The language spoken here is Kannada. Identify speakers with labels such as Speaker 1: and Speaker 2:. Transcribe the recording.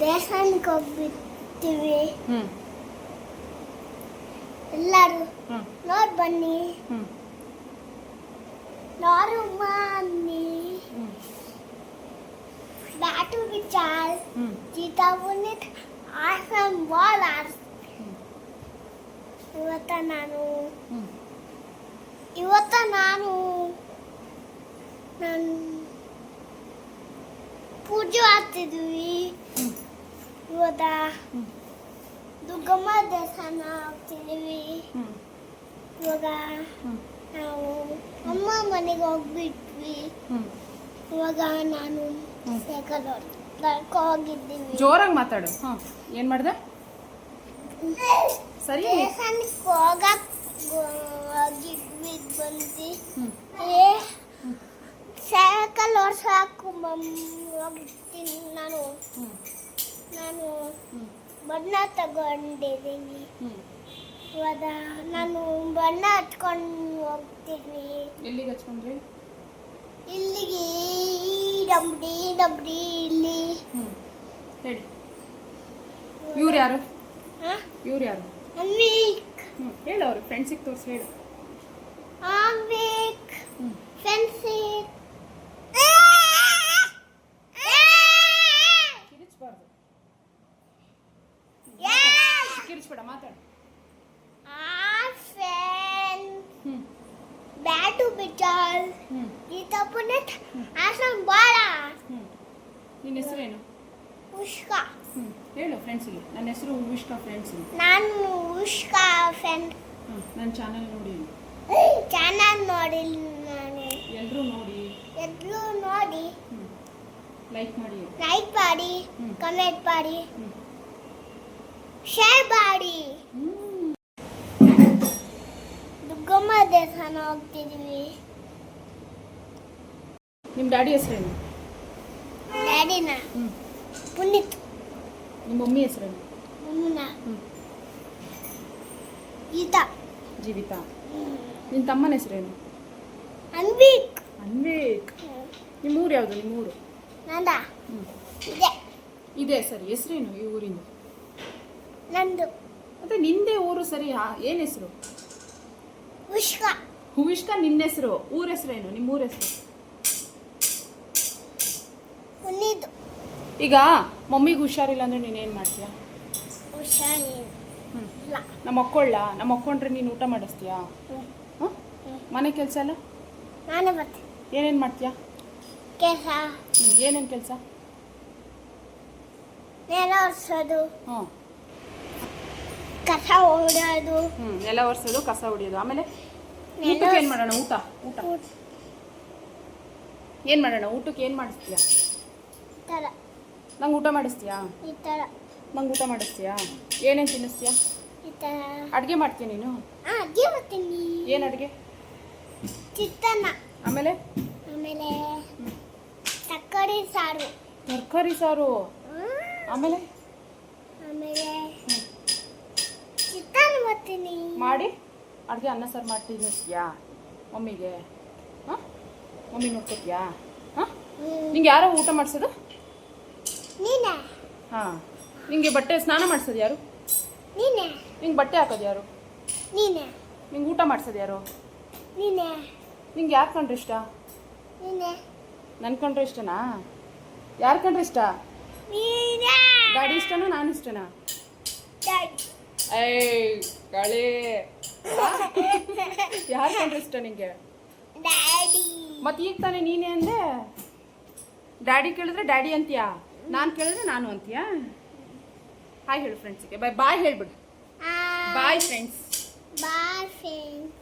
Speaker 1: ದೇವಸ್ಥಾನಕ್ಕೆ ಹೋಗ್ಬಿಡ್ತೀವಿ.
Speaker 2: ಹ್ಞೂ
Speaker 1: ಎಲ್ಲರೂ
Speaker 2: ಹ್ಞೂ
Speaker 1: ನೋಡ್ ಬನ್ನಿ.
Speaker 2: ಹ್ಞೂ
Speaker 1: ನೋಡು ಬನ್ನಿ ಬ್ಯಾಟು
Speaker 2: ಹ್ಞೂ
Speaker 1: ಗೀತಾ ಆಸಮ್ ಬಾಲ್
Speaker 2: ಆರ್
Speaker 1: ಇವತ್ತ ನಾನು ಇವತ್ತ ನಾನು ನಾನು ಪೂಜೆ ಮಾಡ್ತಿದ್ವಿ
Speaker 2: ಹ್ಞೂ
Speaker 1: ದುಗ್ಗಮ್ಮ ದೇವಸ್ಥಾನ ಹೋಗ್ತಿದ್ದೀವಿ ಇವಾಗ ನಾವು ಅಮ್ಮ ಮನೆಗೆ ಹೋಗ್ಬಿಟ್ವಿ. ಇವಾಗ ನಾನು. ಸೈಕಲ್ ನಡ್ಕೊ ಹೋಗಿದ್ದೀವಿ
Speaker 2: ಜೋರಾಗಿ ಮಾತಾಡು. ಹಾಂ ಏನು ಮಾಡಿದೆ? ಸರಿ.
Speaker 1: ದೇವಸ್ಥಾನಕ್ಕೆ ಹೋಗಕ್ ಹೋಗಿದ್ವಿ ಬಂದು ಏ ಸೈಕಲ್ ಓಡ್ಸಕ್ಕೆ ಹೋಗ್ತೀನಿ ನಾನು. ನಾನು ಬಣ್ಣ ತಗೊಂಡಿದ್ದೀನಿ. ಇವಾಗ ನಾನು ಬಣ್ಣ ಹಚ್ಕೊಂಡು ಹೋಗ್ತೀನಿ.
Speaker 2: ಎಲ್ಲಿಗೆ ಹಚ್ಕೊಂಡ್ರಿ?
Speaker 1: ಇಲ್ಲಿಗೆ ಈ ಡಬ್ಡಿ ಡಬ್ಡಿ ಇಲ್ಲಿ.
Speaker 2: ಹೇಳಿ. ಇವ್ರು ಯಾರು?
Speaker 1: ಹಾಂ
Speaker 2: ಇವ್ರು ಯಾರು? ಹ್ಞೂ ಹೇಳು ಅವ್ರು ಫ್ರೆಂಡ್ಸಿಗೆ ತೋರಿಸಿ ಹೇಳು.
Speaker 1: ಆಗ್ಬೇಕು
Speaker 2: ಹ್ಞೂ ಕಿರಿಚ್ಬೇಡ ಮಾತಾಡು.
Speaker 1: ಬ್ಯಾಟು
Speaker 2: ಹ್ಞೂ
Speaker 1: ಗೀತಾ ಪುನೀತ್ ಆಸನ್ ಬಾಳ?
Speaker 2: ನಿನ್ನ ಹೆಸರೇನು
Speaker 1: ಏನು?
Speaker 2: ಉಷ್ಕಾ. ಹೇಳು ಫ್ರೆಂಡ್ಸಿಗೆ ನನ್ನ ಹೆಸರು ಉಷ್ಕಾ ಫ್ರೆಂಡ್ಸ್
Speaker 1: ನಾನು ಉಷ್ಕಾ ಫ್ರೆಂಡ್
Speaker 2: ನನ್ನ ಚಾನಲ್ ನೋಡಿ
Speaker 1: ಚಾನಲ್ ನೋಡಿ ನಾನು.
Speaker 2: ಎಲ್ಲರೂ ನೋಡಿ.
Speaker 1: ಎಲ್ಲರೂ ನೋಡಿ.
Speaker 2: ಲೈಕ್ ಮಾಡಿ
Speaker 1: ಲೈಕ್ ಮಾಡಿ. ಕಮೆಂಟ್ ಮಾಡಿ. ಶೇರ್ ಮಾಡಿ ದುಗ್ಗಮ್ಮ ದೇವಸ್ಥಾನ ಹೋಗ್ತಿದೀವಿ
Speaker 2: ನಿಮ್ಮ ಡ್ಯಾಡಿ ಹೆಸರೇನು?
Speaker 1: ಡ್ಯಾಡಿನ? ಪುನೀತ್.
Speaker 2: ನಿಮ್ಮ ಮಮ್ಮಿ ಹೆಸರೇನು?
Speaker 1: ಮಮ್ಮನ
Speaker 2: ಹ್ಞೂ
Speaker 1: ಗೀತಾ.
Speaker 2: ಜೀವಿತಾ. ನಿಮ್ಮ ತಮ್ಮನ ಹೆಸರೇನು?
Speaker 1: ಅನ್ಬಿಕ್
Speaker 2: ಅನ್ವೇಕ್. ನಿಮ್ಮ ಊರು ಯಾವುದು? ನಿಮ್ಮ ಊರು
Speaker 1: ನಂದ
Speaker 2: ಹ್ಞೂ
Speaker 1: ಇದೆ.
Speaker 2: ಇದೆ ಸರಿ. ಹೆಸರೇನು ಈ ಊರಿಂದ?
Speaker 1: ನಂದು.
Speaker 2: ಮತ್ತೆ ನಿಂದೆ ಊರು ಸರಿ ಏನ್ ಹೆಸರು?
Speaker 1: ಹುಷ್ಕ.
Speaker 2: ಹೂವಿಷ್ಕ ನಿನ್ನ ಹೆಸರು ಊರ ಹೆಸರೇನು ನಿಮ್ಮ ಊರ ಹೆಸರು? ಈಗ ಮಮ್ಮಿಗೆ ಹುಷಾರಿಲ್ಲ ಅಂದ್ರೆ ನೀನೇನು ಮಾಡ್ತೀಯಾ?
Speaker 1: ಮಾಡ್ತೀಯ
Speaker 2: ನಮ್ಮ ಅಕ್ಕೊಳ್ಳ ನಮ್ಮ ಅಕ್ಕೊಂಡ್ರೆ ನೀನು ಊಟ ಮಾಡಿಸ್ತೀಯಾ?
Speaker 1: ಹ್ಮ್.
Speaker 2: ಮನೆ ಕೆಲಸ ಎಲ್ಲ?
Speaker 1: ನಾನೇ ಬರ್ತೀನಿ
Speaker 2: ಏನೇನು ಮಾಡ್ತೀಯಾ?
Speaker 1: ಕೆಲಸ.
Speaker 2: ಏನೇನು ಕೆಲಸ?
Speaker 1: ನೆಲ ಒರೆಸೋದು.
Speaker 2: ಹ್ಞೂ
Speaker 1: ಕಸ ಹೊಡೆಯೋದು
Speaker 2: ಹ್ಞೂ ಎಲ್ಲ ಒರೆಸೋದು ಕಸ ಹೊಡಿಯೋದು ಆಮೇಲೆ ಊಟಕ್ಕೆ ಏನು ಮಾಡೋಣ? ಊಟ ಊಟ. ಏನು ಮಾಡೋಣ? ಊಟಕ್ಕೆ ಏನು ಮಾಡಿಸ್ತೀಯಾ? ನಂಗೆ ಊಟ ಮಾಡಿಸ್ತೀಯಾ?
Speaker 1: ಈ ಥರ
Speaker 2: ನಂಗೆ ಊಟ ಮಾಡಿಸ್ತೀಯಾ? ಏನೇನು ತಿನ್ನಿಸ್ತೀಯಾ?
Speaker 1: ಈ ಥರ
Speaker 2: ಅಡುಗೆ ಮಾಡ್ತೀಯ ನೀನು?
Speaker 1: ಅಜ್ಜಿ ಬರ್ತೀನಿ
Speaker 2: ಏನು ಅಡುಗೆ?
Speaker 1: ಚಿತ್ತನ್ನ
Speaker 2: ಆಮೇಲೆ?
Speaker 1: ಆಮೇಲೆ ತಕ್ಕಡಿ ಸಾರು.
Speaker 2: ತರಕಾರಿ ಸಾರು. ಆಮೇಲೆ?
Speaker 1: ಆಮೇಲೆ ಬರ್ತೀನಿ
Speaker 2: ಮಾಡಿ? ಅಡುಗೆ ಅನ್ನ ಸಾರು ಮಾಡ್ತೀನಿ. ತಿನ್ನಿಸ್ತೀಯಾ ಮಮ್ಮಿಗೆ. ಹಾಂ? ಮಮ್ಮಿ ನೋಡ್ಕೊತೀಯಾ ಹಾಂ? ನಿಂಗೆ ಯಾರೋ ಊಟ ಮಾಡಿಸೋದು?
Speaker 1: ನೀನೆ?
Speaker 2: ಹಾಂ. ನಿಂಗೆ ಬಟ್ಟೆ ಸ್ನಾನ ಮಾಡಿಸೋದು ಯಾರು?
Speaker 1: ನೀನೆ?
Speaker 2: ನಿಂಗೆ ಬಟ್ಟೆ ಹಾಕೋದು ಯಾರು?
Speaker 1: ನೀನೆ?
Speaker 2: ನಿಂಗೆ ಊಟ ಮಾಡಿಸೋದು ಯಾರು?
Speaker 1: ನೀನೆ?
Speaker 2: ನಿಂಗೆ ಯಾರು ಕಂಡ್ರೆ ಇಷ್ಟ?
Speaker 1: ನೀನೆ?
Speaker 2: ನನ್ನ ಕಂಡ್ರೆ ಇಷ್ಟನಾ? ಯಾರು ಕಂಡ್ರೆ ಇಷ್ಟ?
Speaker 1: ನೀನೆ?
Speaker 2: ಗಾಡಿ ಇಷ್ಟನಾ ನಾನು ಇಷ್ಟನಾ? ಏಯ್ ಗಾಳಿ. ಯಾರು ಕಂಡ್ರೆ ಇಷ್ಟ ನಿಂಗೆ? ಮತ್ತೆ ಈಗ ತಾನೇ ನೀನೇ ಅಂದೆ? ಡ್ಯಾಡಿ ಕೇಳಿದ್ರೆ ಡ್ಯಾಡಿ ಅಂತೀಯಾ? ನಾನು ಕೇಳಿದ್ರೆ ನಾನು ಅಂತೀಯಾ? ಹಾಯ್ ಹೇಳು ಫ್ರೆಂಡ್ಸಿಗೆ ಬಾಯ್ ಬಾಯ್ ಹೇಳ್ಬಿಡು. Bye friends
Speaker 1: boy friend